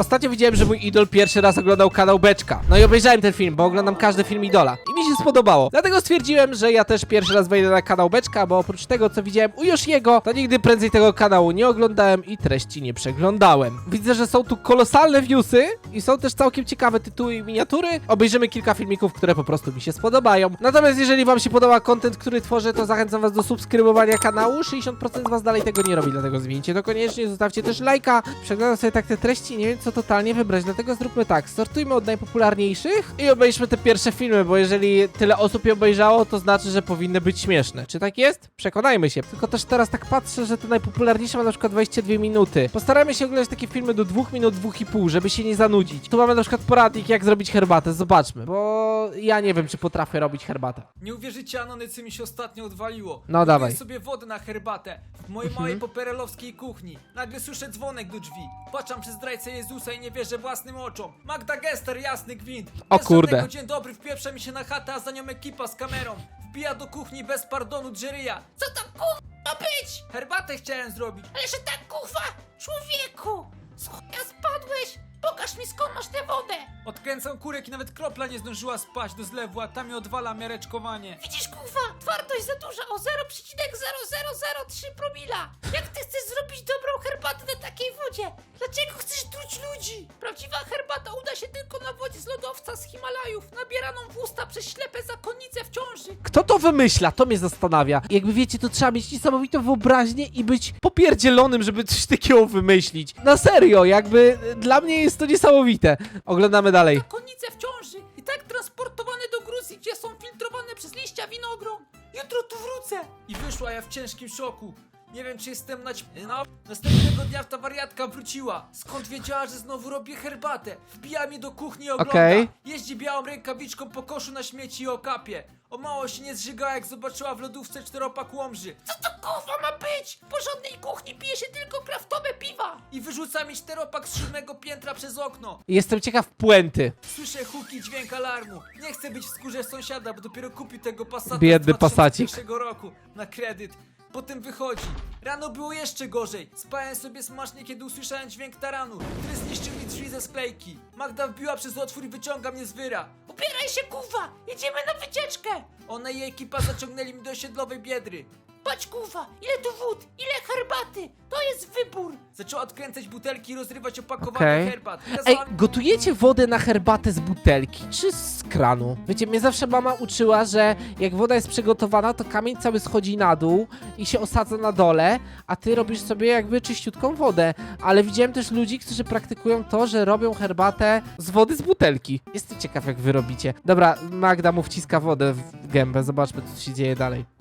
Ostatnio widziałem, że mój idol pierwszy raz oglądał kanał Beczka. No i obejrzałem ten film, bo oglądam każdy film idola. I mi się spodobało. Dlatego stwierdziłem, że ja też pierwszy raz wejdę na kanał Beczka, bo oprócz tego, co widziałem u Yoshiego, to nigdy prędzej tego kanału nie oglądałem i treści nie przeglądałem. Widzę, że są tu kolosalne viewsy i są też całkiem ciekawe tytuły i miniatury. Obejrzymy kilka filmików, które po prostu mi się spodobają. Natomiast jeżeli wam się podoba content, który tworzę, to zachęcam was do subskrybowania kanału. 60% z was dalej tego nie robi, dlatego zmieńcie to koniecznie. Zostawcie też lajka. Przeglądam sobie tak te treści nie wiem, co totalnie wybrać, dlatego zróbmy tak. Sortujmy od najpopularniejszych i obejrzmy te pierwsze filmy, bo jeżeli tyle osób je obejrzało, to znaczy, że powinny być śmieszne. Czy tak jest? Przekonajmy się. Tylko też teraz tak patrzę, że te najpopularniejsze ma na przykład 22 minuty. Postarajmy się oglądać takie filmy do 2 minut, 2,5, żeby się nie zanudzić. Tu mamy na przykład poradnik, jak zrobić herbatę. Zobaczmy, bo ja nie wiem, czy potrafię robić herbatę. Nie uwierzycie, Anony, co mi się ostatnio odwaliło. No, Robiłem dawaj. sobie wodę na herbatę w mojej Mhm. małej poperelowskiej kuchni. Nagle słyszę dzwonek do drzwi. Patrzam przez zdrajcę Jezusa i nie wierzę własnym oczom. Magda Gester, jasny gwint. O kurde. Dzień dobry, wpieprza mi się na chatę, a za nią ekipa z kamerą. Wbija do kuchni bez pardonu Jerry'a. Co tam kurwa ma być? Herbatę chciałem zrobić. Ale że tak kurwa, człowieku! Z chuja spadłeś? Pokaż mi skąd masz tę wodę! Odkręcam kurek i nawet kropla nie zdążyła spaść do zlewu, a tam mi odwala miareczkowanie. Widzisz kurwa, twardość za duża o 0,0003 promila! Jak ty chcesz zrobić dobrą herbatę na takiej wodzie? Dlaczego chcesz truć ludzi? Prawdziwa herbata uda się tylko na wodzie z lodowca z Himalajów, nabieraną w usta przez ślepe zakonnice w ciąży. Kto to wymyśla? To mnie zastanawia. Jakby wiecie, to trzeba mieć niesamowitą wyobraźnię i być popierdzielonym, żeby coś takiego wymyślić. Na serio, jakby e, dla mnie jest to niesamowite. Oglądamy dalej. Zakonnice w ciąży i tak transportowane do Gruzji, gdzie są filtrowane przez liścia winogron. Jutro tu wrócę. I wyszła ja w ciężkim szoku. Nie wiem, czy jestem na No, następnego dnia ta wariatka wróciła. Skąd wiedziała, że znowu robię herbatę? Wbija mi do kuchni i ogląda. Okej. Jeździ białą rękawiczką po koszu na śmieci i okapie. O mało się nie zżygała, jak zobaczyła w lodówce czteropak łomży. Co to kurwa ma być? W porządnej kuchni pije się tylko kraftowe piwa. I wyrzuca mi czteropak z siódmego piętra przez okno. Jestem ciekaw puenty. Słyszę huki, dźwięk alarmu. Nie chcę być w skórze sąsiada, bo dopiero kupił tego Biedny z Passacik. 2001 roku na kredyt. Potem wychodzi. Rano było jeszcze gorzej. Spałem sobie smacznie, kiedy usłyszałem dźwięk taranu, który zniszczył mi drzwi ze sklejki. Magda wbiła przez otwór i wyciąga mnie z wyra. Ubieraj się kurwa, jedziemy na wycieczkę. Ona i jej ekipa zaciągnęli mnie do osiedlowej biedry. Patrz kurwa, ile tu wód, ile herbaty. To jest wybór. Zaczęła odkręcać butelki i rozrywać opakowanie Okej. herbat. Ej, Kazała gotujecie wodę na herbatę z butelki czy z kranu? Wiecie, mnie zawsze mama uczyła, że jak woda jest przygotowana, to kamień cały schodzi na dół i się osadza na dole, a ty robisz sobie jakby czyściutką wodę. Ale widziałem też ludzi, którzy praktykują to, że robią herbatę z wody z butelki. Jestem ciekaw, jak wy robicie. Dobra, Magda mu wciska wodę w gębę, zobaczmy, co się dzieje dalej.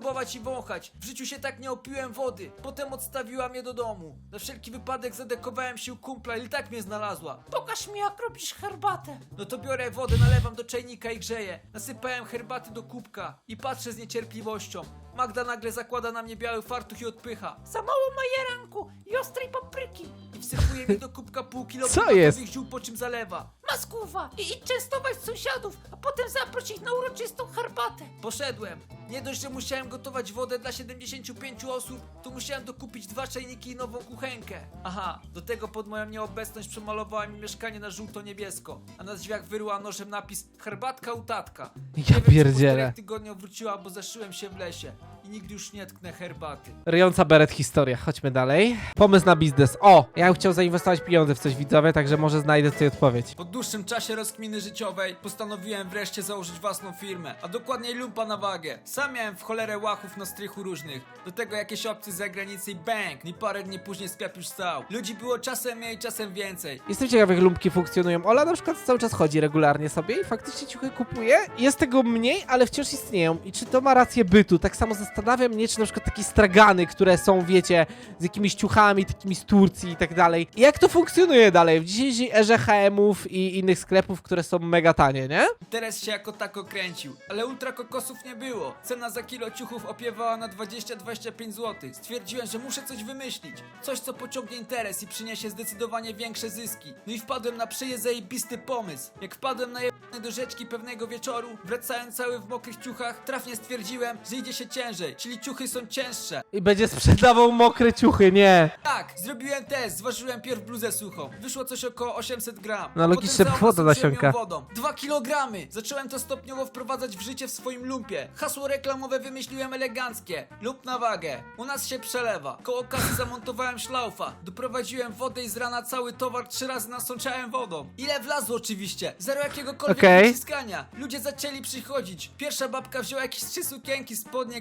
Próbować i wąchać. W życiu się tak nie opiłem wody. Potem odstawiła mnie do domu. Na wszelki wypadek zadekowałem się u kumpla i tak mnie znalazła. Pokaż mi jak robisz herbatę. No to biorę wodę, nalewam do czajnika i grzeję. Nasypałem herbaty do kubka i patrzę z niecierpliwością. Magda nagle zakłada na mnie biały fartuch i odpycha. Za mało majeranku i ostrej papryki. I wsypuje mi do kubka pół kilo Co jest? ziół, po czym zalewa. Masz kurwa i idź częstować sąsiadów, a potem zaproś ich na uroczystą herbatę. Poszedłem. Nie dość, że musiałem gotować wodę dla 75 osób, to musiałem dokupić dwa czajniki i nową kuchenkę. Aha, do tego pod moją nieobecność przemalowała mi mieszkanie na żółto-niebiesko, a na drzwiach wyryła nożem napis herbatka u tatka. Ja nie wiem, czy po pierdzielę. czterech tygodniach wróciła, bo zaszyłem się w lesie i nigdy już nie tknę herbaty. Ryjąca beret historia, chodźmy dalej. Pomysł na biznes. O, ja bym chciał zainwestować pieniądze w coś widzowie, także może znajdę tutaj odpowiedź. Po dłuższym czasie rozkminy życiowej postanowiłem wreszcie założyć własną firmę, a dokładniej lumpa na wagę. Sam miałem w cholerę łachów na strychu różnych. Do tego jakieś opcje z zagranicy i bang! I parę dni później sklep już stał. Ludzi było czasem mniej, czasem więcej. Jestem ciekaw, jak lumpki funkcjonują. Ola na przykład cały czas chodzi regularnie sobie i faktycznie ciuchy kupuje. Jest tego mniej, ale wciąż istnieją. I czy to ma rację bytu? Tak samo zastanawiam mnie, czy na przykład takie stragany, które są, wiecie, z jakimiś ciuchami, takimi z Turcji i tak dalej. Jak to funkcjonuje dalej w dzisiejszej erze HM-ów i innych sklepów, które są mega tanie, nie? Interes się jako tako kręcił, ale ultra kokosów nie było. Cena za kilo ciuchów opiewała na 20-25 zł. Stwierdziłem, że muszę coś wymyślić. Coś, co pociągnie interes i przyniesie zdecydowanie większe zyski. No i wpadłem na przejezajebisty pomysł. Jak wpadłem na jebany do rzeczki pewnego wieczoru, wracając cały w mokrych ciuchach, trafnie stwierdziłem, że idzie się ciężej. Czyli ciuchy są cięższe. I będzie sprzedawał mokre ciuchy, nie. Tak, zrobiłem test, zważyłem pierw bluzę suchą. Wyszło coś około 800 gram. No, A logicznie, potem woda zaowocowiłem nasiąka. ją wodą. 2 kilogramy. Zacząłem to stopniowo wprowadzać w życie w swoim lumpie. Hasło reklamowe wymyśliłem eleganckie. Lump na wagę. U nas się przelewa. Koło kasy zamontowałem szlaufa. Doprowadziłem wodę i z rana cały towar trzy razy nasączałem wodą. Ile wlazło oczywiście. Zero jakiegokolwiek Okej. wyciskania. Ludzie zaczęli przychodzić. Pierwsza babka wzięła jakieś trzy sukienki, spodnie,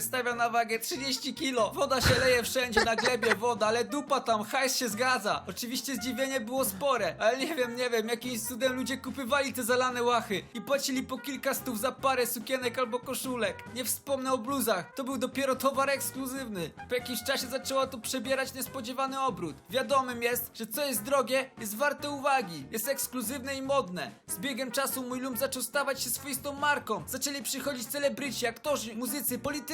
stawia na wagę 30 kilo. Woda się leje wszędzie, na glebie woda, ale dupa tam, hajs się zgadza. Oczywiście zdziwienie było spore, ale nie wiem, nie wiem, jakimś cudem ludzie kupywali te zalane łachy i płacili po kilka stów za parę sukienek albo koszulek. Nie wspomnę o bluzach, to był dopiero towar ekskluzywny. Po jakimś czasie zaczęło to przebierać niespodziewany obrót. Wiadomym jest, że co jest drogie, jest warte uwagi, jest ekskluzywne i modne. Z biegiem czasu mój lump zaczął stawać się swoistą marką. Zaczęli przychodzić celebryci, aktorzy, muzycy, politycy.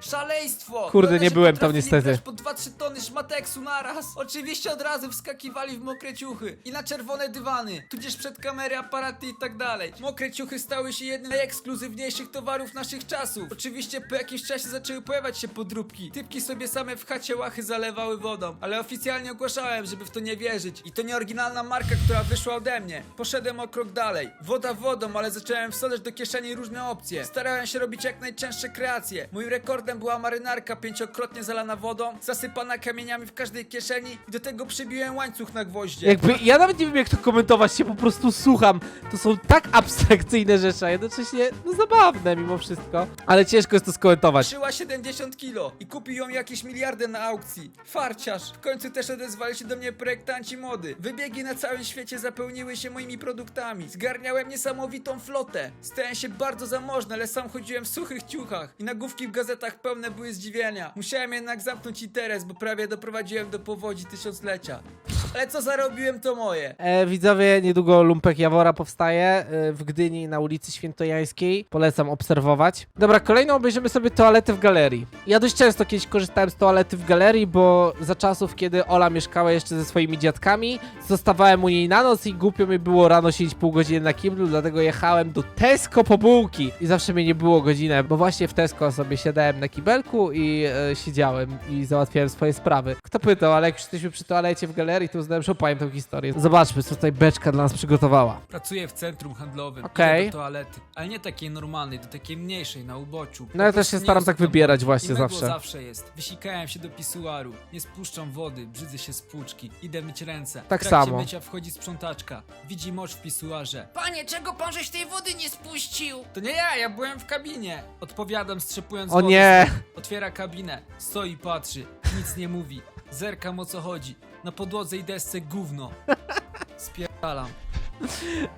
Szaleństwo! Kurde, nie byłem tam potrafili niestety. brać po 2-3 tony szmateksu naraz. Oczywiście od razu wskakiwali w mokre ciuchy i na czerwone dywany, tudzież przed kamery, aparaty i tak dalej. Mokre ciuchy stały się jednym z najekskluzywniejszych towarów naszych czasów. Oczywiście po jakimś czasie zaczęły pojawiać się podróbki. Typki sobie same w chacie łachy zalewały wodą, ale oficjalnie ogłaszałem, żeby w to nie wierzyć. I to nie oryginalna marka, która wyszła ode mnie. Poszedłem o krok dalej. Woda wodą, ale zacząłem wsadzać do kieszeni różne opcje. Starałem się robić jak najczęstsze kreacje. Moim rekordem była marynarka pięciokrotnie zalana wodą, zasypana kamieniami w każdej kieszeni i do tego przybiłem łańcuch na gwoździe. Jakby, ja nawet nie wiem jak to komentować, się po prostu słucham. To są tak abstrakcyjne rzeczy, a jednocześnie no, zabawne mimo wszystko. Ale ciężko jest to skomentować. Ważyła 70 kilo i kupił ją jakiś miliarder na aukcji. Farciarz. W końcu też odezwali się do mnie projektanci mody. Wybiegi na całym świecie zapełniły się moimi produktami. Zgarniałem niesamowitą flotę. Stałem się bardzo zamożny, ale sam chodziłem w suchych ciuchach i nagłówki w gazetach pełne były zdziwienia. Musiałem jednak zamknąć interes, bo prawie doprowadziłem do powodzi tysiąclecia. Ale co zarobiłem to moje. E, widzowie, niedługo Lumpek Jawora powstaje e, w Gdyni na ulicy Świętojańskiej. Polecam obserwować. Dobra, kolejną obejrzymy sobie toalety w galerii. Ja dość często kiedyś korzystałem z toalety w galerii, bo za czasów, kiedy Ola mieszkała jeszcze ze swoimi dziadkami, zostawałem u niej na noc i głupio mi było rano siedzieć pół godziny na kiblu, dlatego jechałem do Tesco po bułki. I zawsze mnie nie było godzinę, bo właśnie w Tesco sobie siadałem na kibelku i e, siedziałem i załatwiałem swoje sprawy. Kto pytał, ale jak już jesteśmy przy toalecie w galerii, to uznałem, że opowiem tę historię. Zobaczmy, co tutaj beczka dla nas przygotowała. Pracuję w centrum handlowym. Okej. Idę do toalety, ale nie takiej normalnej, do takiej mniejszej, na uboczu. No ja też się nie staram tak wybierać właśnie mydło zawsze. zawsze jest. Wysikałem się do pisuaru, nie spuszczam wody, brzydzę się z płuczki, idę myć ręce. Tak w trakcie samo. mycia wchodzi sprzątaczka, widzi mocz w pisuarze. Panie, czego pan żeś tej wody nie spuścił? To nie ja, ja byłem w kabinie. Odpowiadam, strzepując O wodę nie! Otwiera kabinę, stoi, patrzy, nic nie mówi. Zerkam o co chodzi. Na podłodze i desce gówno. Spierdalam.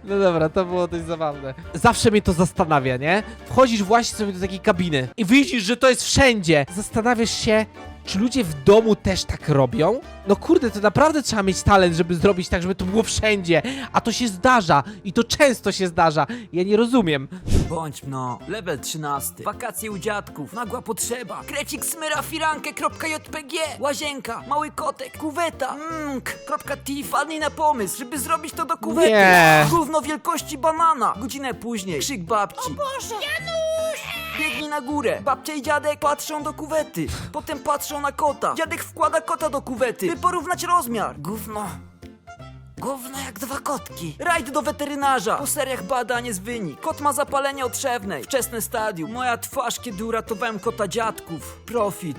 No dobra, to było dość zabawne. Zawsze mnie to zastanawia, nie? Wchodzisz właśnie sobie do takiej kabiny i widzisz, że to jest wszędzie. Zastanawiasz się, czy ludzie w domu też tak robią? No kurde, to naprawdę trzeba mieć talent, żeby zrobić tak, żeby to było wszędzie. A to się zdarza i to często się zdarza. Ja nie rozumiem. Bądź no, level 13. Wakacje u dziadków, nagła potrzeba. Krecik smyra firankę.jpg. Łazienka, mały kotek, kuweta. Mmm, kropka T wpadnij na pomysł, żeby zrobić to do kuwety. Nie. Gówno wielkości banana. Godzinę później, krzyk babci. Boże! Janusz! Biegnij na górę. Babcia i dziadek patrzą do kuwety. Potem patrzą na kota. Dziadek wkłada kota do kuwety, by porównać rozmiar. Gówno. Gówno jak dwa kotki. Rajd do weterynarza. Po seriach badań jest wynik. Kot ma zapalenie otrzewnej. Wczesne stadium. Moja twarz, kiedy uratowałem kota dziadków. Profit.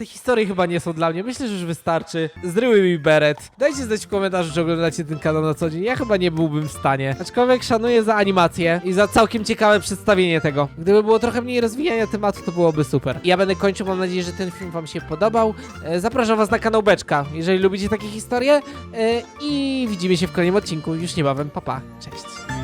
Te historie chyba nie są dla mnie. Myślę, że już wystarczy. Zryły mi beret. Dajcie znać w komentarzu, czy oglądacie ten kanał na co dzień. Ja chyba nie byłbym w stanie. Aczkolwiek szanuję za animację i za całkiem ciekawe przedstawienie tego. Gdyby było trochę mniej rozwijania tematu, to byłoby super. Ja będę kończył. Mam nadzieję, że ten film wam się podobał. E, Zapraszam was na kanał Beczka, jeżeli lubicie takie historie. E, I widzimy się w kolejnym odcinku już niebawem. Papa, pa. cześć.